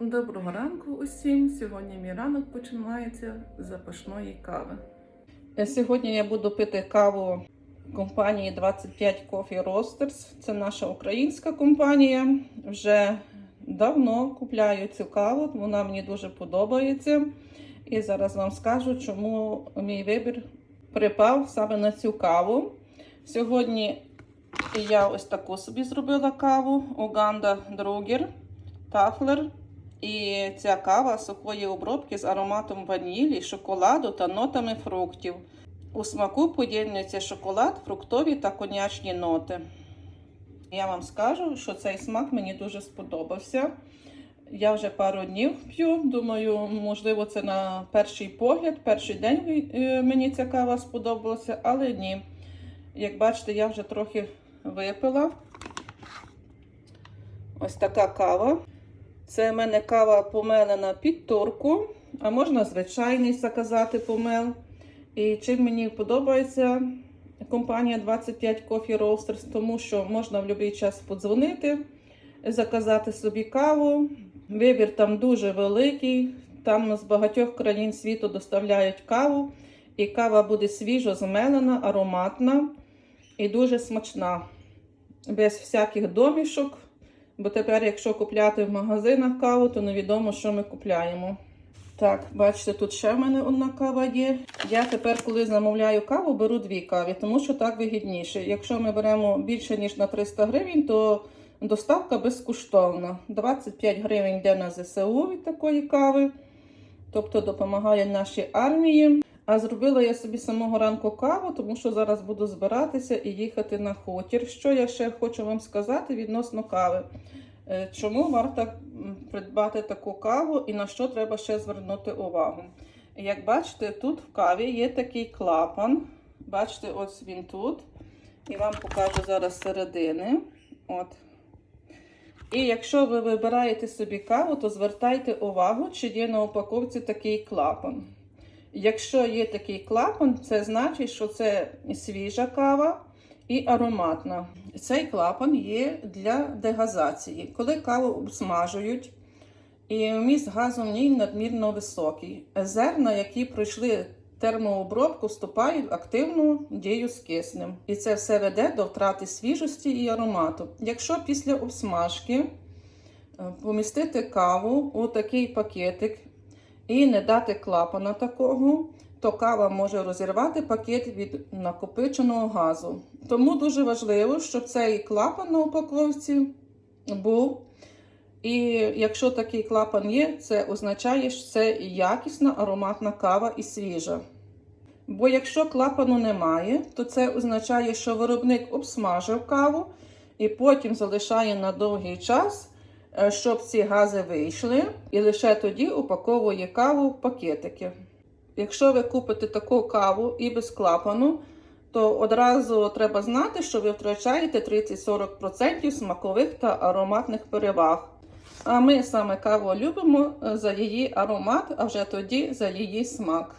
Доброго ранку усім. Сьогодні мій ранок починається з запашної кави. Е, Сьогодні я буду пити каву компанії 25 Coffee Roasters. Це наша українська компанія. Вже давно купляю цю каву, вона мені дуже подобається. І зараз вам скажу, чому мій вибір припав саме на цю каву. Сьогодні я ось таку собі зробила каву Уганда Другер Тафлер. І ця кава сухої обробки з ароматом ванілі, шоколаду та нотами фруктів. У смаку поєднується шоколад, фруктові та конячні ноти. Я вам скажу, що цей смак мені дуже сподобався. Я вже пару днів п'ю. Думаю, можливо, це на перший погляд, перший день е, мені ця кава сподобалася, але ні. Як бачите, я вже трохи випила. Ось така кава. Це в мене кава помелена під турку, а можна звичайний заказати помел. І чим мені подобається компанія 25 Coffee Roasters, тому що можна в будь-який час подзвонити, заказати собі каву. Вибір там дуже великий. Там з багатьох країн світу доставляють каву. І кава буде свіжо змелена, ароматна і дуже смачна. Без всяких домішок. Бо тепер, якщо купляти в магазинах каву, то невідомо, що ми купляємо. Так, бачите, тут ще в мене одна кава є. Я тепер, коли замовляю каву, беру дві кави, тому що так вигідніше. Якщо ми беремо більше, ніж на 300 гривень, то доставка безкоштовна. 25 гривень йде на ЗСУ від такої кави, тобто допомагає нашій армії. А зробила я собі самого ранку каву, тому що зараз буду збиратися і їхати на хутір. Що я ще хочу вам сказати відносно кави? Е, Чому варто придбати таку каву і на що треба ще звернути увагу? Як бачите, тут в каві є такий клапан. Бачите, ось він тут. І вам покажу зараз середини. От. І якщо ви вибираєте собі каву, то звертайте увагу, чи є на упаковці такий клапан. Якщо є такий клапан, це значить, що це свіжа кава і ароматна. Цей клапан є для дегазації. Коли каву обсмажують, і вміст газу в ній надмірно високий. Зерна, які пройшли термообробку, вступають в активну дію з киснем. І це все веде до втрати свіжості і аромату. Якщо після обсмажки е, помістити каву у такий пакетик і не дати клапана такого, то кава може розірвати пакет від накопиченого газу. Тому дуже важливо, щоб цей клапан на упаковці був. І якщо такий клапан є, це означає, що це якісна ароматна кава і свіжа. Бо якщо клапану немає, то це означає, що виробник обсмажив каву і потім залишає на довгий час, щоб ці гази вийшли, і лише тоді упаковує каву в пакетики. Якщо ви купите таку каву і без клапану, то одразу треба знати, що ви втрачаєте 30-40% смакових та ароматних переваг. А ми саме каву любимо е, за її аромат, а вже тоді за її смак.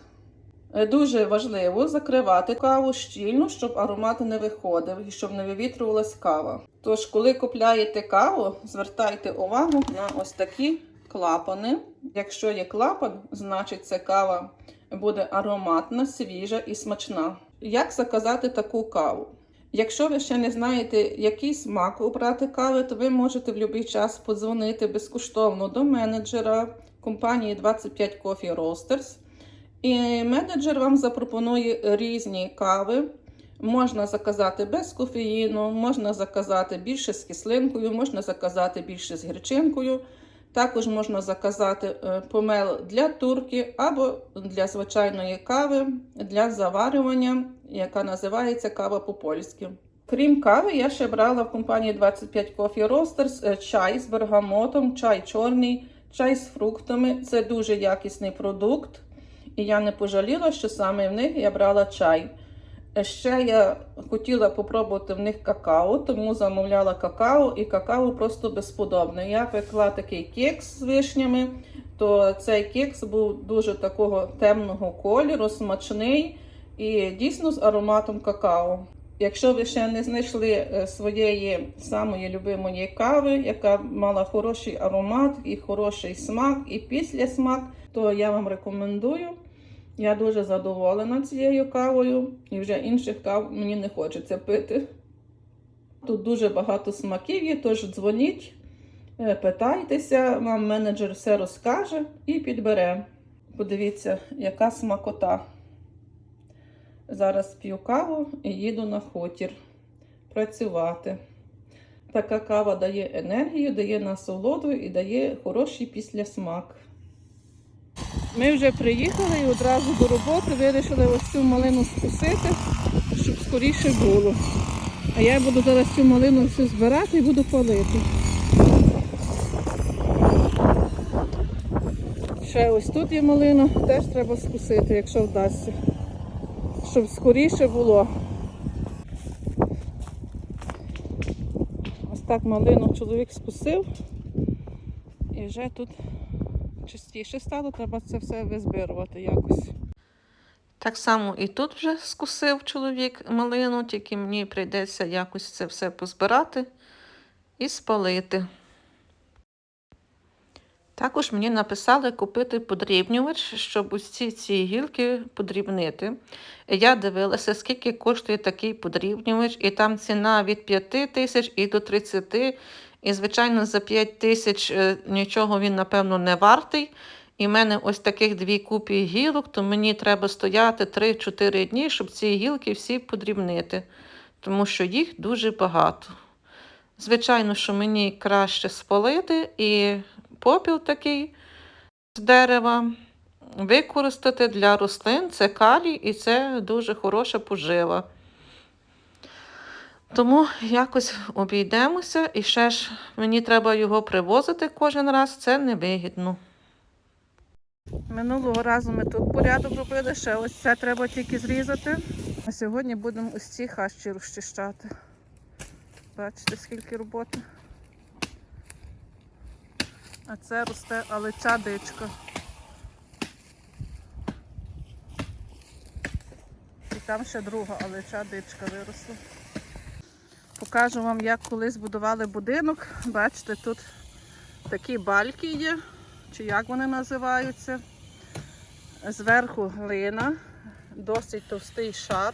Е, Дуже важливо закривати каву щільно, щоб аромат не виходив і щоб не вивітрювалась кава. Тож, коли купляєте каву, звертайте увагу на ось такі клапани. Якщо є клапан, значить ця кава буде ароматна, свіжа і смачна. Як заказати таку каву? Якщо ви ще не знаєте, який смак обрати кави, то ви можете в будь-який час подзвонити безкоштовно до менеджера компанії 25 Coffee Roasters. І менеджер вам запропонує різні кави. Можна заказати без кофеїну, можна заказати більше з кислинкою, можна заказати більше з гірчинкою. Також можна заказати е, помел для турки або для звичайної кави для заварювання, яка називається кава по-польськи. Крім кави, я ще брала в компанії 25 Coffee Roasters е, чай з бергамотом, чай чорний, чай з фруктами. Це дуже якісний продукт. І я не пожаліла, що саме в них я брала чай. Ще я хотіла попробувати в них какао, тому замовляла какао, і какао просто безподобне. Я пекла такий кекс з вишнями, то цей кекс був дуже такого темного кольору, смачний і дійсно з ароматом какао. Якщо ви ще не знайшли е, своєї самої любимої кави, яка мала хороший аромат і хороший смак, і післясмак, то я вам рекомендую. Я дуже задоволена цією кавою, і вже інших кав мені не хочеться пити. Тут дуже багато смаків є, тож дзвоніть, е, питайтеся, вам менеджер все розкаже і підбере. Подивіться, яка смакота. Зараз п'ю каву і їду на хутір працювати. Така кава дає енергію, дає насолоду і дає хороший післясмак. Ми вже приїхали і одразу до роботи вирішили ось цю малину скусити, щоб скоріше було. А я буду зараз цю малину всю збирати і буду палити. Ще ось тут є малина, теж треба скусити, якщо вдасться щоб скоріше було. Ось так малину чоловік спустив і вже тут чистіше стало, треба це все визбирувати якось. Так само і тут вже скусив чоловік малину, тільки мені прийдеться якось це все позбирати і спалити. Також мені написали купити подрібнювач, щоб усі ці гілки подрібнити. Я дивилася, скільки коштує такий подрібнювач, і там ціна від 5 тисяч і до 30. І, звичайно, за 5 тисяч е, нічого він, напевно, не вартий. І в мене ось таких дві купі гілок, то мені треба стояти 3-4 дні, щоб ці гілки всі подрібнити, тому що їх дуже багато. Звичайно, що мені краще спалити і попіл такий з дерева використати для рослин. Це калій і це дуже хороша пожива. Тому якось обійдемося і ще ж мені треба його привозити кожен раз, це невигідно. Минулого разу ми тут порядок робили, ще ось це треба тільки зрізати. А сьогодні будемо ось ці хащі розчищати. Бачите, скільки роботи. А це росте алеча дичка. І там ще друга алеча дичка виросла. Покажу вам, як колись будували будинок. Бачите, тут такі бальки є, чи як вони називаються. Зверху глина, досить товстий шар.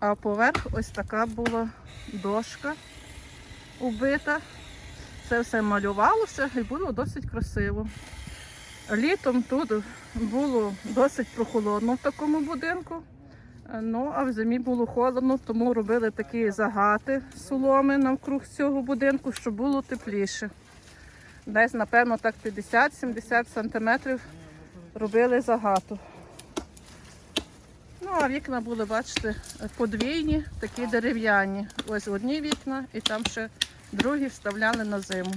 А поверх ось така була дошка убита. Це все малювалося і було досить красиво. Літом тут було досить прохолодно в такому будинку. Ну, а в зимі було холодно, тому робили такі загати соломи навкруг цього будинку, щоб було тепліше. Десь, напевно, так 50-70 сантиметрів робили загату. Ну, а вікна були, бачите, подвійні, такі дерев'яні. Ось одні вікна і там ще другі вставляли на зиму.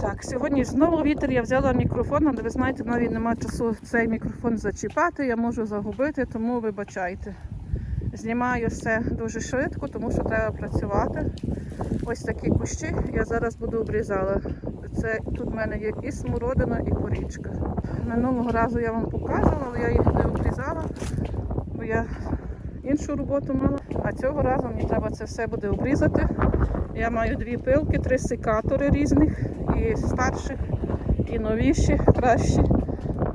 Так, сьогодні знову вітер. Я взяла мікрофон, але ви знаєте, навіть немає часу цей мікрофон зачіпати, я можу загубити, тому вибачайте. Знімаю все дуже швидко, тому що треба працювати. Ось такі кущі я зараз буду обрізала. Це тут в мене є і смородина, і корічка. Минулого разу я вам показувала, але я їх не обрізала, бо я іншу роботу мала. А цього разу мені треба це все буде обрізати. Я маю дві пилки, три секатори різних, і старших, і новіші, кращі.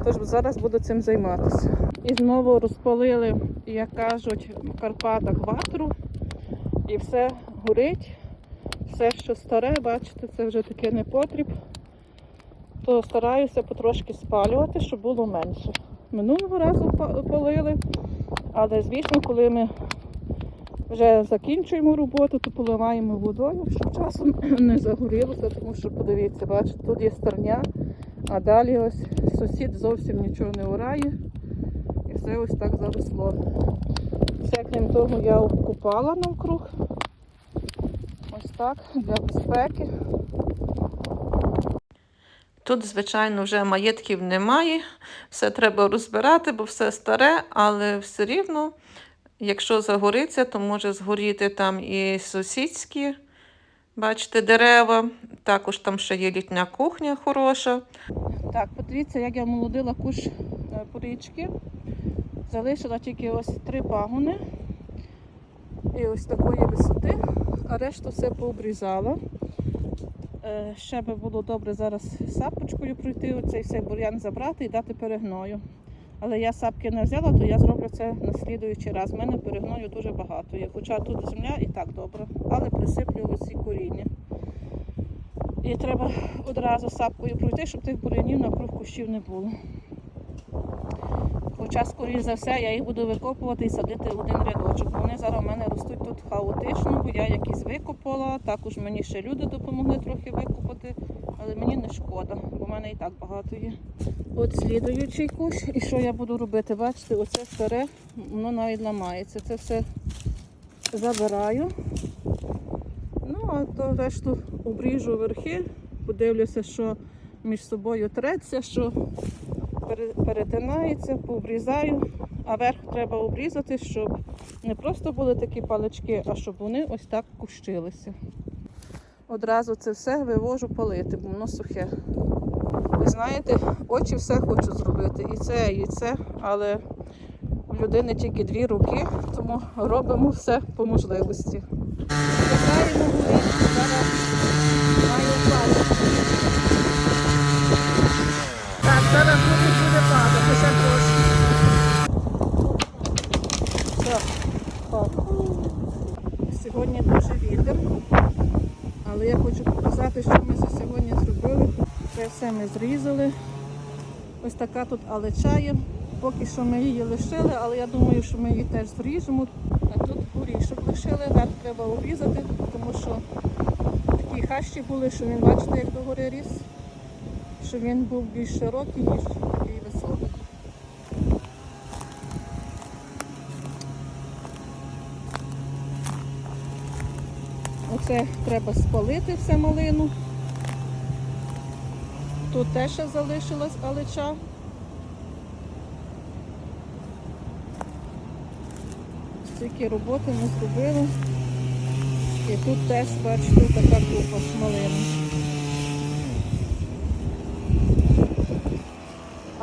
Тож зараз буду цим займатися. І знову розпалили, як кажуть, в Карпатах ватру. І все горить. Все, що старе, бачите, це вже таке непотріб. То стараюся потрошки спалювати, щоб було менше. Минулого разу палили, але звісно, коли ми вже закінчуємо роботу, то поливаємо водою, щоб часом не загорілося, тому що подивіться, бачите, тут є стерня, а далі ось сусід зовсім нічого не орає. Все ось так заросло. Все, крім того, я обкупала навкруг. Ось так, для безпеки. Тут, звичайно, вже маєтків немає, все треба розбирати, бо все старе, але все рівно, якщо загориться, то може згоріти там і сусідські, бачите, дерева. Також там ще є літня кухня хороша. Так, подивіться, як я молодила куш е, порічки. Залишила тільки ось три пагони і ось такої висоти, а решту все пообрізала. Е, Ще би було добре зараз сапочкою пройти, оцей цей бур'ян забрати і дати перегною. Але я сапки не взяла, то я зроблю це на слідуючий раз. У мене перегною дуже багато є. Хоча тут земля і так добре, але присиплю оці коріння. І треба одразу сапкою пройти, щоб тих бур'янів навкруг кущів не було. Хоча, скоріш за все, я їх буду викопувати і садити в один рядочок. Вони зараз у мене ростуть тут хаотично, бо я якісь викопала. Також мені ще люди допомогли трохи викопати, але мені не шкода, бо в мене і так багато є. От слідуючий кущ. І що я буду робити? Бачите, оце старе, воно навіть ламається. Це все забираю. Ну, а то решту обріжу верхи, подивлюся, що між собою треться, що перетинається, пообрізаю. А верх треба обрізати, щоб не просто були такі палички, а щоб вони ось так кущилися. Одразу це все вивожу палити, бо воно сухе. Ви знаєте, очі все хочу зробити. І це, і це, але в людини тільки дві руки, тому робимо все по можливості. Зараз маю падати. Так, зараз буде, буде падати. Сьогодні дуже вітер, але я хочу показати, що ми за сьогодні зробили. Це все ми зрізали. Ось така тут алеча є. Поки що ми її лишили, але я думаю, що ми її теж зріжемо. А тут горішок лишили, верх треба обрізати, тому що такі хащі були, що він, бачите, як догори ріс, що він був більш широкий, ніж такий високий. Оце треба спалити все малину. Тут теж залишилась алеча. Стільки роботи ми зробили. І тут теж, бачите, така купа малини.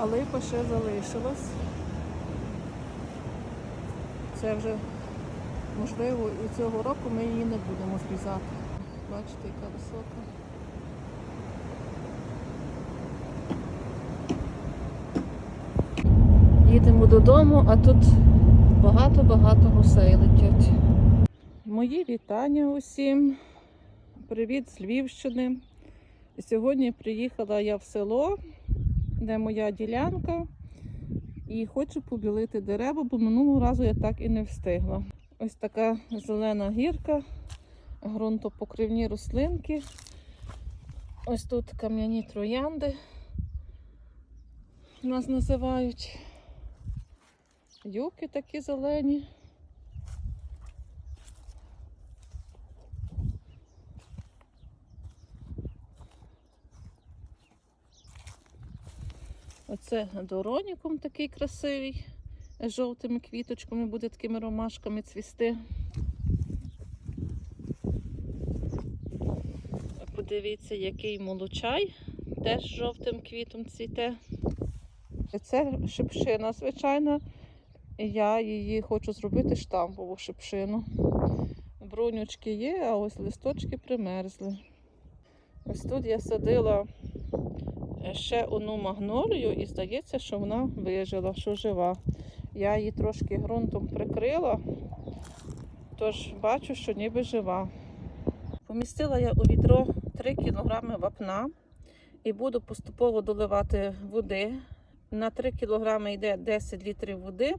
А липа ще залишилась. Це вже, можливо, і цього року ми її не будемо зрізати. Бачите, яка висока. Їдемо додому, а тут багато-багато гусей летять. Мої вітання усім. Привіт з Львівщини. Сьогодні приїхала я в село, де моя ділянка, і хочу побілити дерева, бо минулого разу я так і не встигла. Ось така зелена гірка, ґрунтопокривні рослинки. Ось тут кам'яні троянди нас називають. Юки такі зелені. Оце дороніком такий красивий, з жовтими квіточками, буде такими ромашками цвісти. Подивіться, який молочай, теж жовтим квітом цвіте. Це шипшина, звичайна. Я її хочу зробити штампову шипшину. Брунючки є, а ось листочки примерзли. Ось тут я садила ще одну магнолію і здається, що вона вижила, що жива. Я її трошки ґрунтом прикрила, тож бачу, що ніби жива. Помістила я у відро 3 кг вапна і буду поступово доливати води. На 3 кг йде 10 літрів води,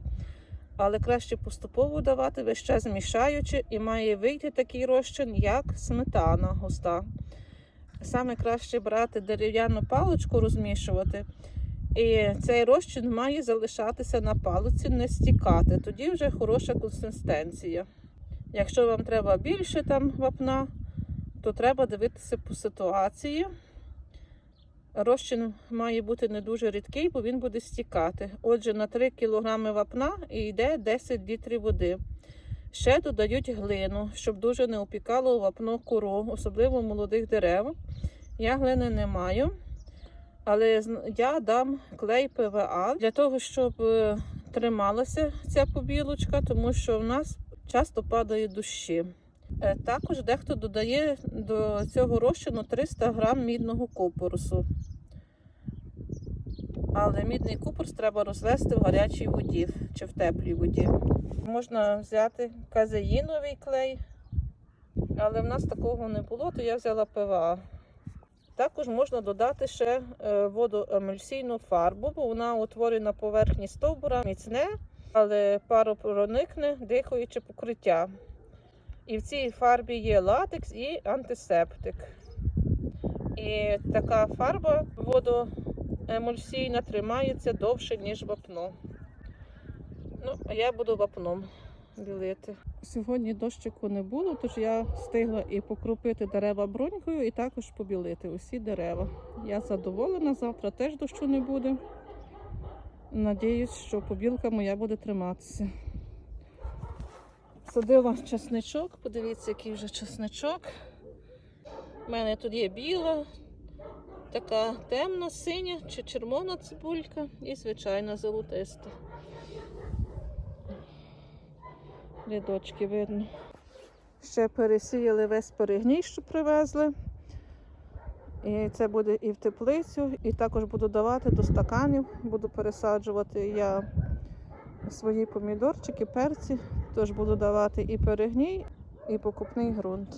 але краще поступово давати, весь час змішаючи, і має вийти такий розчин, як сметана густа. Саме краще брати дерев'яну паличку, розмішувати. І цей розчин має залишатися на палиці, не стікати. Тоді вже хороша консистенція. Якщо вам треба більше там вапна, то треба дивитися по ситуації. Розчин має бути не дуже рідкий, бо він буде стікати. Отже, на 3 кг вапна і йде 10 літрів води. Ще додають глину, щоб дуже не опікало вапно кору, особливо молодих дерев. Я глини не маю, але я дам клей ПВА для того, щоб е, трималася ця побілочка, тому що в нас часто падають дощі. Е, Також дехто додає до цього розчину 300 грам мідного купорусу. Але мідний купорус треба розвести в гарячій воді чи в теплій воді. Можна взяти казеїновий клей, але в нас такого не було, то я взяла ПВА. Також можна додати ще е, водоемульсійну фарбу, бо вона утворює на поверхні стовбура міцне, але паропроникне дихаюче покриття. І в цій фарбі є латекс і антисептик. І така фарба водоемульсійна тримається довше, ніж вапно. Ну, а я буду вапном білити. Сьогодні дощику не було, тож я встигла і покропити дерева бронькою, і також побілити усі дерева. Я задоволена, завтра теж дощу не буде. Надіюсь, що побілка моя буде триматися. Садила часничок, подивіться, який вже часничок. У мене тут є біла, така темна, синя чи червона цибулька і звичайна золотиста. Рядочки видно. Ще пересіяли весь перегній, що привезли. І це буде і в теплицю, і також буду давати до стаканів, буду пересаджувати я свої помідорчики, перці, тож буду давати і перегній, і покупний ґрунт.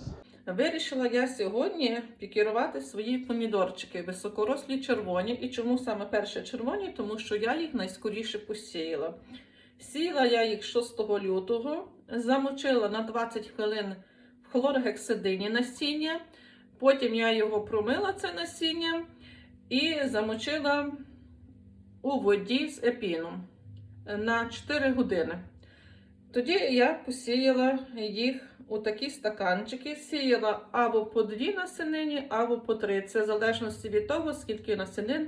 Вирішила я сьогодні пікірувати свої помідорчики, високорослі червоні. І чому саме перше червоні? Тому що я їх найскоріше посіяла. Сіяла я їх 6 лютого, замочила на 20 хвилин в хлоргексидині насіння. Потім я його промила, це насіння, і замочила у воді з епіном на 4 години. Тоді я посіяла їх у такі стаканчики. Сіяла або по дві насенині, або по три. Це в залежності від того, скільки насенин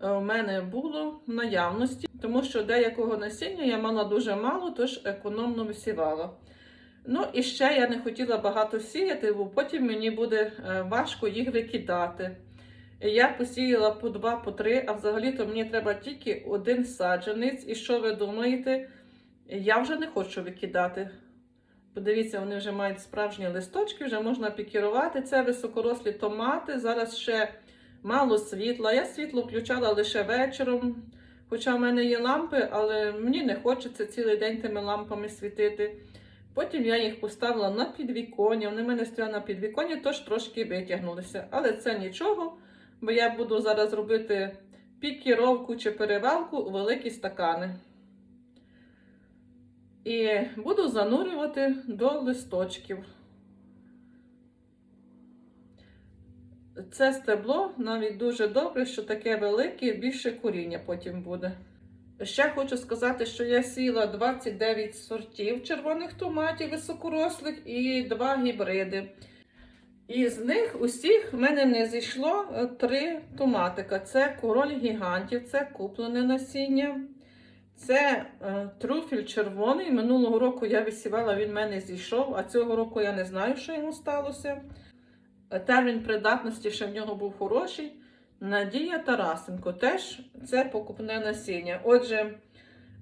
е, у мене було в наявності, тому що деякого насіння я мала дуже мало, тож економно висівала. Ну і ще я не хотіла багато сіяти, бо потім мені буде е, важко їх викидати. Я посіяла по два, по три, а взагалі-то мені треба тільки один саджанець. І що ви думаєте? Я вже не хочу викидати. Подивіться, вони вже мають справжні листочки, вже можна пікірувати. Це високорослі томати. Зараз ще мало світла. Я світло включала лише вечором. Хоча в мене є лампи, але мені не хочеться цілий день тими лампами світити. Потім я їх поставила на підвіконня. Вони в мене стояли на підвіконні, тож трошки витягнулися. Але це нічого, бо я буду зараз робити пікіровку чи перевалку у великі стакани. І буду занурювати до листочків. Це стебло навіть дуже добре, що таке велике, більше коріння потім буде. Ще хочу сказати, що я сіла 29 сортів червоних томатів високорослих і два гібриди. Із них усіх в мене не зійшло три томатика. Це король гігантів, це куплене насіння. Це е, труфіль червоний. Минулого року я висівала, він в мене зійшов, а цього року я не знаю, що йому сталося. Е, Термін придатності ще в нього був хороший. Надія Тарасенко теж це покупне насіння. Отже,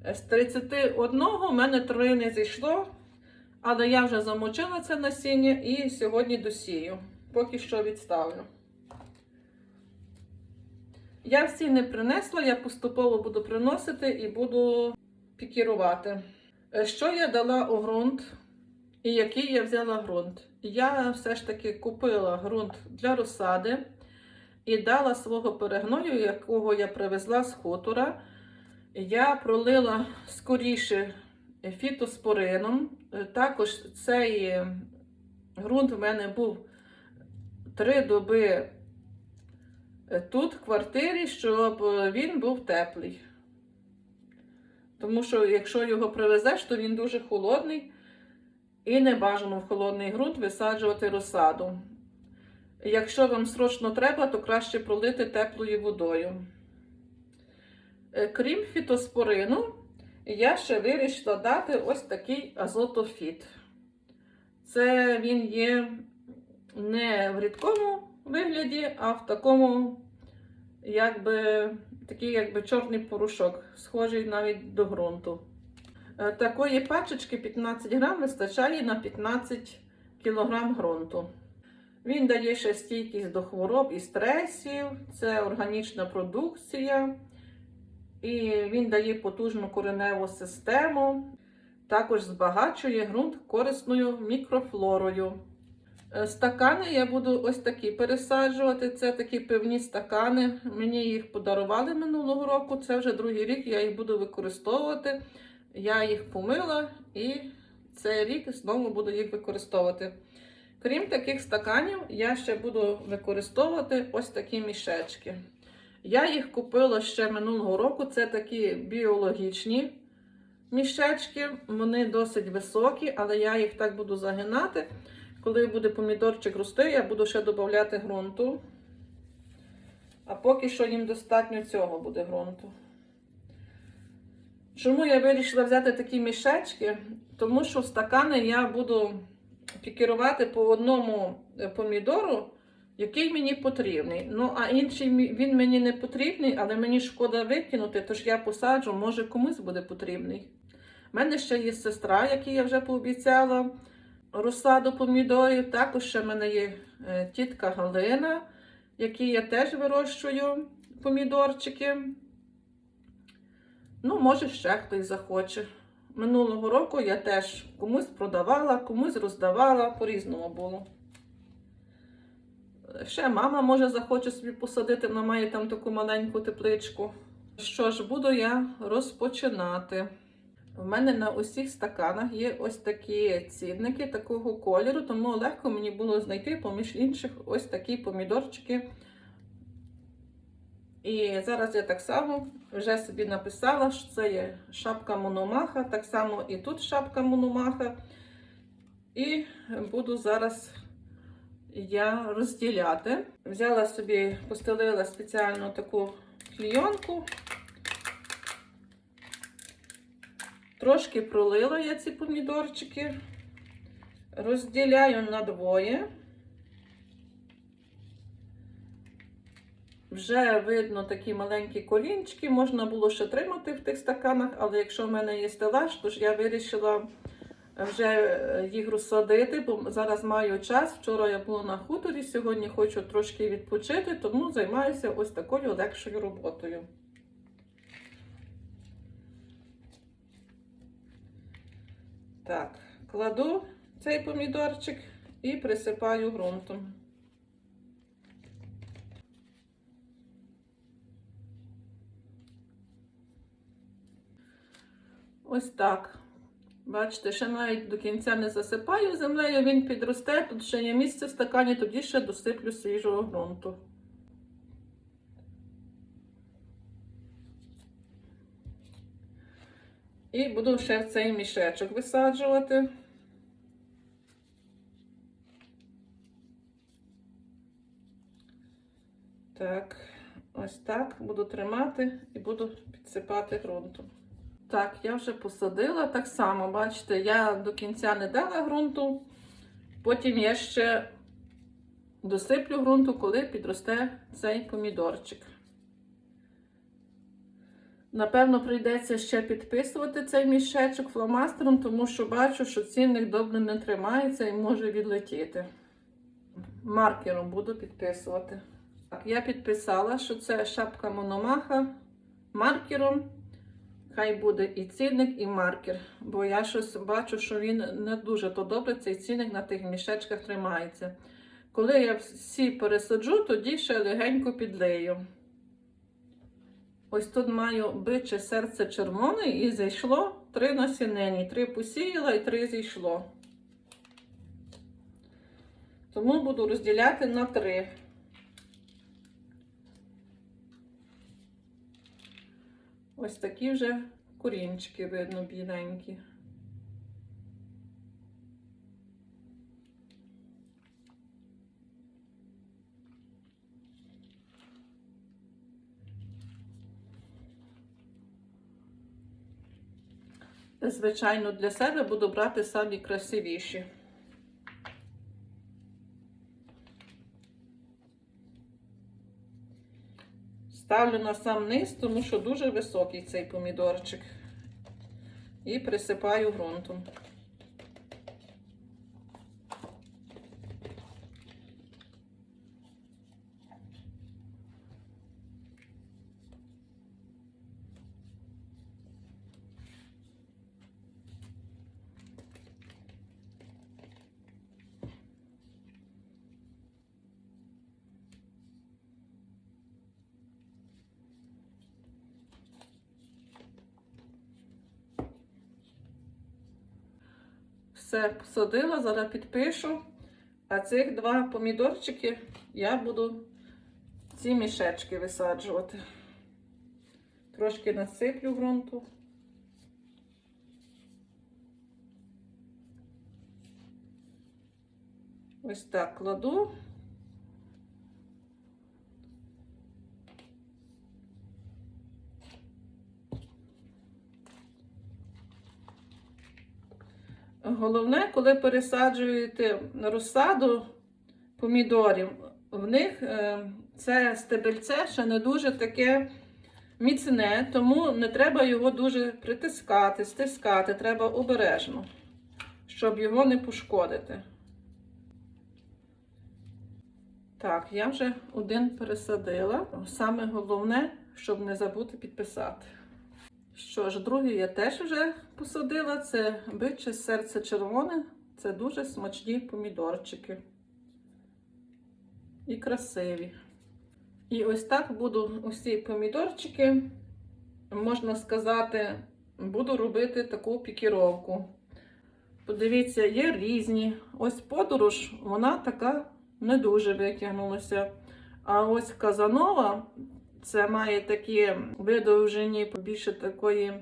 е, з 31 в мене три не зійшло, але я вже замочила це насіння і сьогодні досію. Поки що відставлю. Я всі не принесла, я поступово буду приносити і буду пікірувати. Е, Що я дала у ґрунт і який я взяла ґрунт? Я все ж таки купила ґрунт для розсади і дала свого перегною, якого я привезла з хутора. Я пролила скоріше фітоспорином. Е, Також цей ґрунт в мене був три доби тут, в квартирі, щоб е, він був теплий. Тому що, якщо його привезеш, то він дуже холодний і не бажано в холодний ґрунт висаджувати розсаду. Якщо вам срочно треба, то краще пролити теплою водою. Е, Крім фітоспорину, я ще вирішила дати ось такий азотофіт. Це він є не в рідкому вигляді, а в такому, якби такий якби чорний порошок, схожий навіть до ґрунту. Е, Такої пачечки 15 грам вистачає на 15 кг ґрунту. Він дає ще стійкість до хвороб і стресів, це органічна продукція, і він дає потужну кореневу систему, також збагачує ґрунт корисною мікрофлорою. Е, Стакани я буду ось такі пересаджувати. Це такі пивні стакани. Мені їх подарували минулого року. Це вже другий рік. Я їх буду використовувати. Я їх помила і цей рік знову буду їх використовувати. Крім таких стаканів, я ще буду використовувати ось такі мішечки. Я їх купила ще минулого року. Це такі біологічні мішечки. Вони досить високі, але я їх так буду загинати. Коли буде помідорчик рости, я буду ще додати ґрунту. А поки що їм достатньо цього буде ґрунту. Чому я вирішила взяти такі мішечки? Тому що в стакани я буду пікірувати по одному е, помідору, який мені потрібний. Ну, а інший він мені не потрібний, але мені шкода викинути, тож я посаджу, може комусь буде потрібний. У мене ще є сестра, якій я вже пообіцяла розсаду помідорів. Також ще в мене є е, тітка Галина, якій я теж вирощую помідорчики. Ну, може, ще хтось захоче. Минулого року я теж комусь продавала, комусь роздавала, по-різному було. Ще мама може захоче собі посадити, вона має там таку маленьку тепличку. Що ж, буду я розпочинати. В мене на усіх стаканах є ось такі цінники такого кольору, тому легко мені було знайти поміж інших ось такі помідорчики. І зараз я так само вже собі написала, що це є шапка мономаха, так само і тут шапка мономаха. І буду зараз я розділяти. Взяла собі, постелила спеціальну таку клійонку. Трошки пролила я ці помідорчики, розділяю на двоє. Вже видно такі маленькі колінчики, можна було ще тримати в тих стаканах, але якщо в мене є стелаж, то ж я вирішила вже їх розсадити, бо зараз маю час. Вчора я була на хуторі, сьогодні хочу трошки відпочити, тому займаюся ось такою легшою роботою. Так, кладу цей помідорчик і присипаю ґрунтом. Ось так. Бачите, ще навіть до кінця не засипаю землею, він підросте, тут ще є місце в стакані, тоді ще досиплю свіжого ґрунту. І буду ще цей мішечок висаджувати. Так, ось так буду тримати і буду підсипати ґрунтом. Так, я вже посадила так само, бачите, я до кінця не дала ґрунту, потім я ще досиплю ґрунту, коли підросте цей помідорчик. Напевно, прийдеться ще підписувати цей мішечок фломастером, тому що бачу, що цінник добре не тримається і може відлетіти. Маркером буду підписувати. Так, я підписала, що це шапка мономаха маркером. Хай буде і цінник, і маркер. Бо я щось бачу, що він не дуже то добре, цей цінник на тих мішечках тримається. Коли я всі пересаджу, тоді ще легенько підлию. Ось тут маю биче серце червоне і зійшло три насінені. Три посіяла і три зійшло. Тому буду розділяти на три. Ось такі вже корінчики видно біленькі. Звичайно, для себе буду брати самі красивіші. Ставлю на сам низ, тому що дуже високий цей помідорчик. І присипаю ґрунтом. Все посадила, зараз підпишу. А цих два помідорчики я буду ці мішечки висаджувати. Трошки насиплю ґрунту. Ось так кладу. Головне, коли пересаджуєте розсаду помідорів, в них е, це стебельце ще не дуже таке міцне, тому не треба його дуже притискати, стискати, треба обережно, щоб його не пошкодити. Так, я вже один пересадила. Саме головне, щоб не забути підписати. Що ж, другий я теж вже посадила. Це биче серце червоне. Це дуже смачні помідорчики. І красиві. І ось так буду усі помідорчики, можна сказати, буду робити таку пікіровку. Подивіться, є різні. Ось подорож, вона така не дуже витягнулася. А ось казанова, це має такі видовжені, більше такої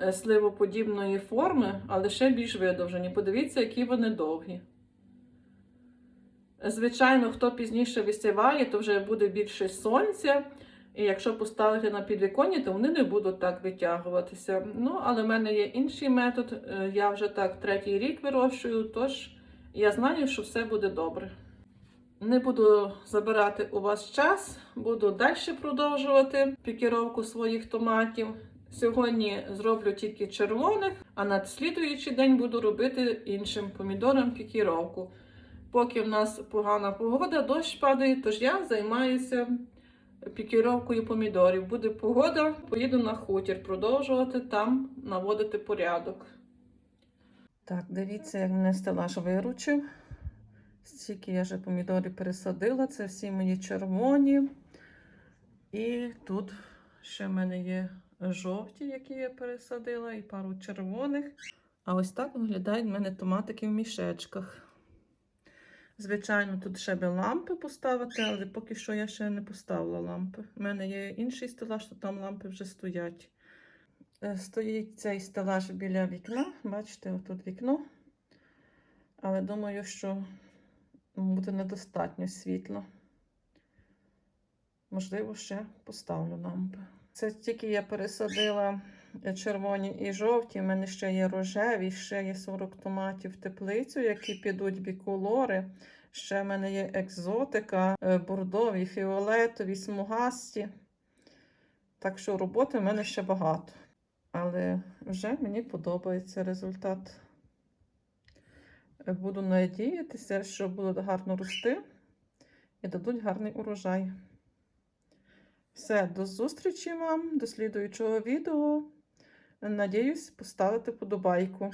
е, сливоподібної форми, але ще більш видовжені. Подивіться, які вони довгі. Звичайно, хто пізніше висіває, то вже буде більше сонця. І якщо поставити на підвіконні, то вони не будуть так витягуватися. Ну, але в мене є інший метод. Е, Я вже так третій рік вирощую, тож я знаю, що все буде добре. Не буду забирати у вас час, буду далі продовжувати пікіровку своїх томатів. Сьогодні зроблю тільки червоних, а на слідуючий день буду робити іншим помідорам пікіровку. Поки в нас погана погода, дощ падає, тож я займаюся пікіровкою помідорів. Буде погода, поїду на хутір продовжувати там наводити порядок. Так, дивіться, як мене стелаж виручив. Стільки я вже помідорів пересадила, це всі мої червоні. І тут ще в мене є жовті, які я пересадила, і пару червоних. А ось так виглядають в мене томатики в мішечках. Звичайно, тут ще би лампи поставити, але поки що я ще не поставила лампи. У мене є інший стелаж, то там лампи вже стоять. Е, Стоїть цей стелаж біля вікна. Бачите, отут вікно. Але думаю, що буде недостатньо світла. Можливо, ще поставлю лампи. Це тільки я пересадила червоні і жовті. У мене ще є рожеві, ще є 40 томатів в теплицю, які підуть біколори. Ще в мене є екзотика, е, бордові, фіолетові, смугасті. Так що роботи в мене ще багато. Але вже мені подобається результат. Буду надіятися, що будуть гарно рости і дадуть гарний урожай. Все, до зустрічі вам, до слідуючого відео. Надіюсь, поставити подобайку.